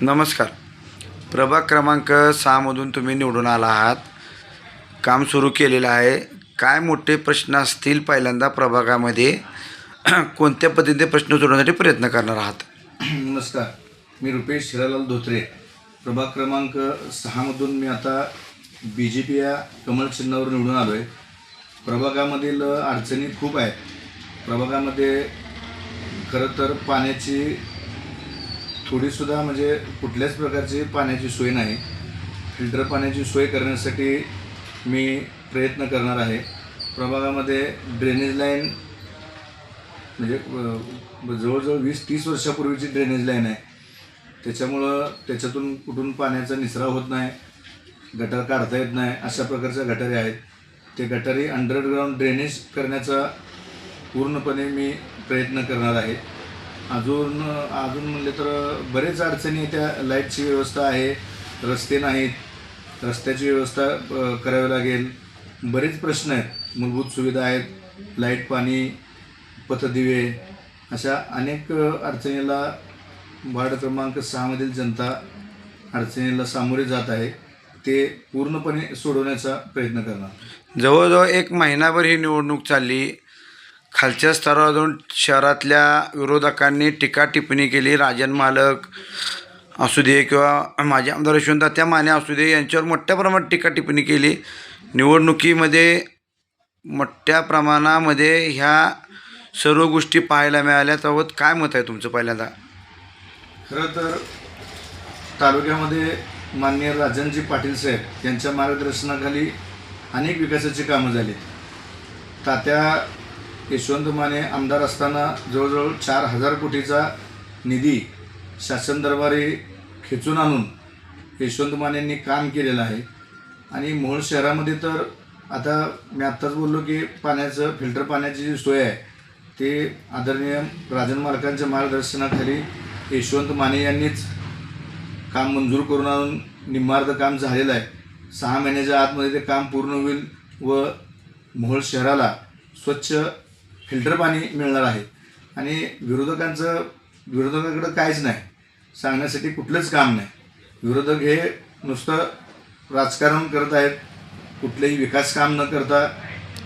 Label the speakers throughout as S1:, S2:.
S1: नमस्कार. प्रभाग क्रमांक सहामधून तुम्ही निवडून आला आहात. काम सुरू केलेलं आहे. काय मोठे प्रश्न असतील पहिल्यांदा प्रभागामध्ये? कोणत्या पद्धतीने प्रश्न सोडवण्यासाठी प्रयत्न करणार आहात?
S2: नमस्कार. मी रुपेश हिरालाल धोत्रे. प्रभाग क्रमांक सहामधून मी आता बी जे पी या कमल चिन्हावर निवडून आलो आहे प्रभागामधील अडचणी खूप आहेत. प्रभागामध्ये खरं तर पाण्याची थोडीसुद्धा म्हणजे कुठल्याच प्रकारची पाण्याची सोय नाही. फिल्टर पाण्याची सोय करण्यासाठी मी प्रयत्न करणार आहे. प्रभागामध्ये ड्रेनेज लाईन म्हणजे जवळजवळ वीस तीस वर्षापूर्वीची ड्रेनेज लाईन आहे. त्याच्यामुळं त्याच्यातून कुठून पाण्याचा निचरा होत नाही गटार काढता येत नाही अशा प्रकारच्या गटारी आहेत. ते गटारी अंडरग्राऊंड ड्रेनेज करण्याचा पूर्णपणे मी प्रयत्न करणार आहे. अजून अजून म्हणले तर बरेच अडचणी त्या लाईटची व्यवस्था आहे रस्ते नाहीत रस्त्याची व्यवस्था करावी लागेल. बरेच प्रश्न आहेत. मूलभूत सुविधा आहेत लाइट पाणी पथदिवे अशा अनेक अडचणीला वार्ड क्रमांक सहामधील जनता अडचणीला सामोरे जात आहे. ते पूर्णपणे सोडवण्याचा प्रयत्न करणार.
S1: जवळजवळ एक महिनाभर ही निवडणूक चालली. खालच्या स्तरावरून शहरातल्या विरोधकांनी टीका टिप्पणी केली. राजन मालक असू दे किंवा माझे आमदार यशवंत त्या माने असू दे यांच्यावर मोठ्या प्रमाणात टीका टिप्पणी केली. निवडणुकीमध्ये मोठ्या प्रमाणामध्ये ह्या सर्व गोष्टी पाहायला मिळाल्या. त्यावर काय मत आहे तुमचं पहिल्यांदा?
S2: खरं तर तालुक्यामध्ये माननीय राजनजी पाटील साहेब यांच्या मार्गदर्शनाखाली अनेक विकासाची कामं झाली. तात्या यशवंत माने आमदार असताना जवळजवळ चार हजार कोटीचा निधी शासन दरबारी खेचून आणून यशवंत मानेंनी काम केलेलं आहे. आणि मोहोळ शहरामध्ये तर आता मी आत्ताच बोललो की पाण्याचं फिल्टर पाण्याची जी सोय आहे ते आदरणीय राजन मालकांच्या मार्गदर्शनाखाली यशवंत माने यांनीच काम मंजूर करून आणून निम्मार्ध काम झालेलं आहे. सहा महिन्याच्या आतमध्ये ते काम पूर्ण होईल व मोहोळ शहराला स्वच्छ फिल्टर पाणी मिळणार आहे. आणि विरोधकांचं विरोधकाकडं काहीच नाही. सांगण्यासाठी कुठलंच काम नाही. विरोधक हे नुसतं राजकारण करत आहेत. कुठलंही विकास काम न करता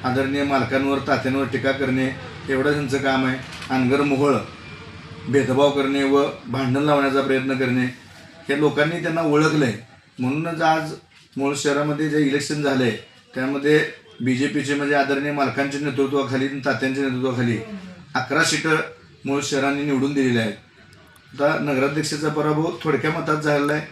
S2: आदरणीय मालकांवर तात्यांवर टीका करणे एवढं त्यांचं काम आहे. अनगर मोहळ भेदभाव करणे व भांडण लावण्याचा प्रयत्न करणे हे लोकांनी त्यांना ओळखलं आहे म्हणूनच आज मूळ शहरामध्ये जे इलेक्शन झालं आहे त्यामध्ये बी जे पीचे म्हणजे आदरणीय मालकांच्या नेतृत्वाखाली तात्यांच्या नेतृत्वाखाली अकरा सीटं मूळ शहरांनी निवडून दिलेल्या आहेत. आता नगराध्यक्षाचा पराभव थोडक्या मतात झालेला आहे.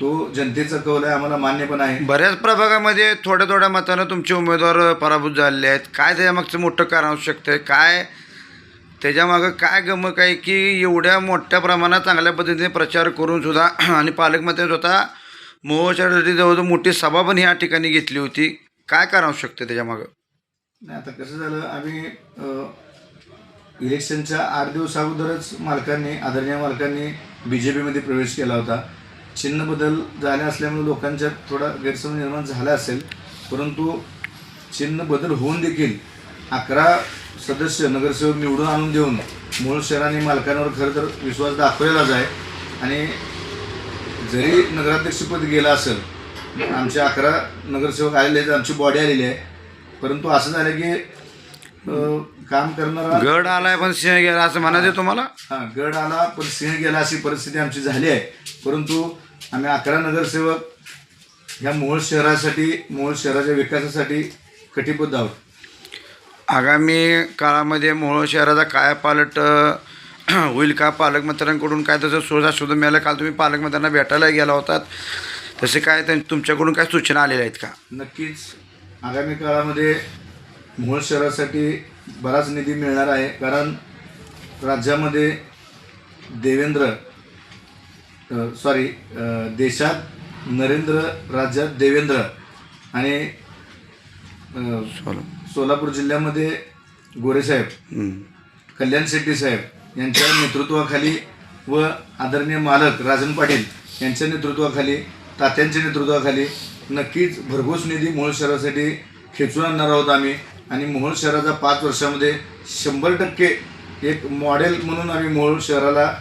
S2: तो जनतेचा कौल आहे आम्हाला मान्य पण आहे.
S1: बऱ्याच प्रभागामध्ये थोड्या थोड्या मतानं तुमचे उमेदवार पराभूत झालेले आहेत. काय त्याच्यामागचं मोठं कारण असू शकतं? काय त्याच्यामागं काय गमक आहे की एवढ्या मोठ्या प्रमाणात चांगल्या पद्धतीने प्रचार करून सुद्धा आणि पालकमध्ये स्वतः मोहोच्यासाठी जवळजवळ मोठी सभा पण ह्या ठिकाणी घेतली होती. काय कारण असू शकतं त्याच्यामागं
S2: नाही आता कसं झालं आम्ही इलेक्शनच्या आठ दिवस अगोदरच मालकांनी आदरणीय मालकांनी बी जे पीमध्ये प्रवेश केला होता. चिन्ह बदल झाले असल्यामुळे लोकांच्या थोडा गैरसमज निर्माण झाला असेल परंतु चिन्ह बदल होऊन देखील अकरा सदस्य नगरसेवक निवडून आणून देऊन मूळ शहराने मालकांवर खरं तर विश्वास दाखवलेलाच आहे. आणि जरी नगराध्यक्षपद गेलं असेल आमचे अकरा नगरसेवक आलेले आहेत आमची बॉडी आलेली आहे. परंतु असं झालं की अं, काम करणारा
S1: गड आलाय पण सिंह गेला असं म्हणायचं तुम्हाला?
S2: हा गड आला पण सिंह गेला अशी परिस्थिती आमची झाली आहे. परंतु आम्ही अकरा नगरसेवक ह्या मोहोळ शहरासाठी मोहोळ शहराच्या विकासासाठी कटिबद्ध आहोत.
S1: आगामी काळामध्ये मोहोळ शहराचा काय पालट अ, होईल का पालकमंत्र्यांकडून काय तसं सुविधा शोधून मिळालं? काल तुम्ही पालकमंत्र्यांना भेटायला गेला होतात. तसे काय त्यां- तुमच्याकडून काय सूचना आलेल्या आहेत का?
S2: नक्कीच. आगामी काळामध्ये मोहोळ शहरासाठी बराच निधी मिळणार आहे. कारण राज्यामध्ये देवेंद्र सॉरी देशात नरेंद्र राज्यात देवेंद्र आणि अ, सोलापूर. जिल्ह्यामध्ये गोरेसाहेब. कल्याण शेट्टी साहेब यांच्या नेतृत्वाखाली व आदरणीय मालक राजन पाटील यांच्या नेतृत्वाखाली तात्यांच्या नेतृत्वाखाली नक्कीच भरघोस निधी मोहोळ शहरासाठी खेचून आणणार आहोत आम्ही. आणि मोहोळ शहराचा पाच वर्षामध्ये शंभर टक्के एक मॉडेल म्हणून आम्ही मोहोळ शहराला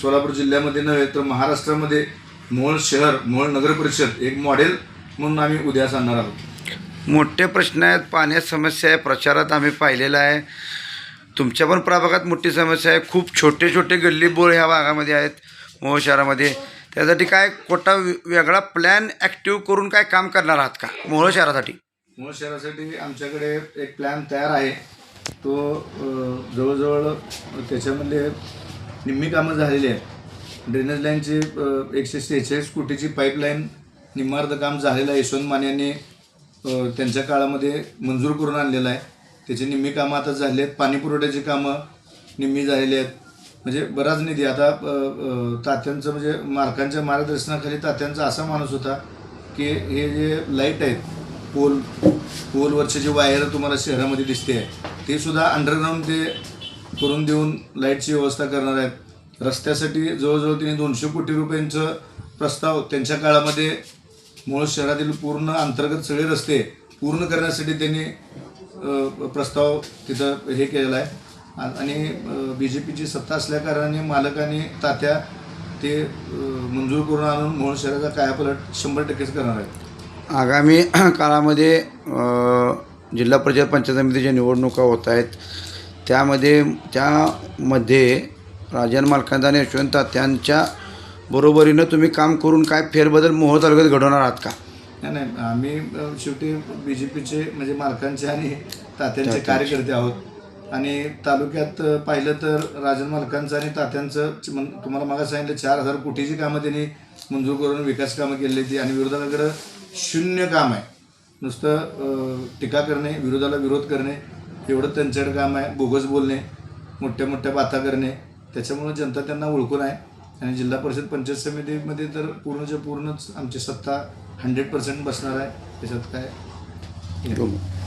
S2: सोलापूर जिल्ह्यामध्ये नव्हे तर महाराष्ट्रामध्ये मोहोळ शहर मोहोळ नगर परिषद एक मॉडेल म्हणून आम्ही उद्यास आणणार आहोत.
S1: मोठे प्रश्न आहेत पाण्यात समस्या आहे प्रचारात आम्ही पाहिलेलं आहे. तुमच्या पण प्रभागात मोठी समस्या आहे. खूप छोटे छोटे गल्ली बोळ ह्या भागामध्ये आहेत मोहोळ शहरामध्ये. त्यासाठी काय कोटा वेगळा प्लॅन ॲक्टिव्ह करून काय काम करणार आहात का? मोहोळ शहरासाठी.
S2: मोहोळ शहरासाठी आमच्याकडे एक प्लॅन तयार आहे. तो अ, जवळजवळ त्याच्यामध्ये निम्मी कामं झालेली आहेत. ड्रेनेज लाईनची अ, एकशे सेहेचाळीस कोटीची पाईपलाईन निम्मार्ध काम झालेलं आहे. यशवंत माने यांनी अ, त्यांच्या काळामध्ये मंजूर करून आणलेलं आहे. त्याची निम्मी कामं आता झाली आहेत. पाणी पुरवठ्याची कामं निम्मी झालेली आहेत. म्हणजे बराच निधी. आता तात्यांचं म्हणजे मार्कांच्या मार्गदर्शनाखाली तात्यांचा असा माणूस होता की हे जे लाइट आहेत पोल पोलवरचे जे वायर तुम्हाला शहरामध्ये दिसते आहे ते सुद्धा अंडरग्राऊंड ते करून देऊन लाईटची व्यवस्था करणार आहेत. रस्त्यासाठी जवळजवळ त्यांनी दोनशे कोटी रुपयांचं प्रस्ताव त्यांच्या काळामध्ये मूळ शहरातील पूर्ण अंतर्गत सगळे रस्ते पूर्ण करण्यासाठी त्यांनी प्रस्ताव तिथं हे केलेला आहे. आणि बी जे पीची सत्ता असल्याकारणाने मालकाने तात्या ते मंजूर करून आणून मूळ शहराचा कायापलट शंभर टक्केच करणार आहेत.
S1: आगामी काळामध्ये जिल्हा परिषद पंचायत समितीच्या निवडणुका होत आहेत त्यामध्ये त्यामध्ये राजन मालकांचा आणि यशवंत तात्यांच्या बरोबरीनं तुम्ही काम करून काय फेरबदल मोहोळ तालुक्यात घडवणार आहात का?
S2: नाही नाही. आम्ही शेवटी बी जे पीचे म्हणजे मालकांचे आणि तात्यांचे. कार्यकर्ते आहोत. आणि तालुक्यात पाहिलं तर राजन मालकांचं आणि तात्यांचं तुम्हाला मागा सांगितलं चार हजार कोटीची कामं त्यांनी मंजूर करून विकास कामं केलेली ती आणि विरोधकाकडं शून्य काम आहे. नुसतं टीका करणे विरोधाला विरोध करणे एवढं त्यांच्याकडे काम आहे. बोगस बोलणे मोठ्या मोठ्या बाता करणे त्याच्यामुळं जनता त्यांना ओळखून आहे. आणि जिल्हा परिषद पंचायत समितीमध्ये तर पूर्णच्या पूर्णच आमची सत्ता हंड्रेड पर्सेंट बसणार आहे. त्याच्यात काय?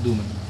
S2: दुमत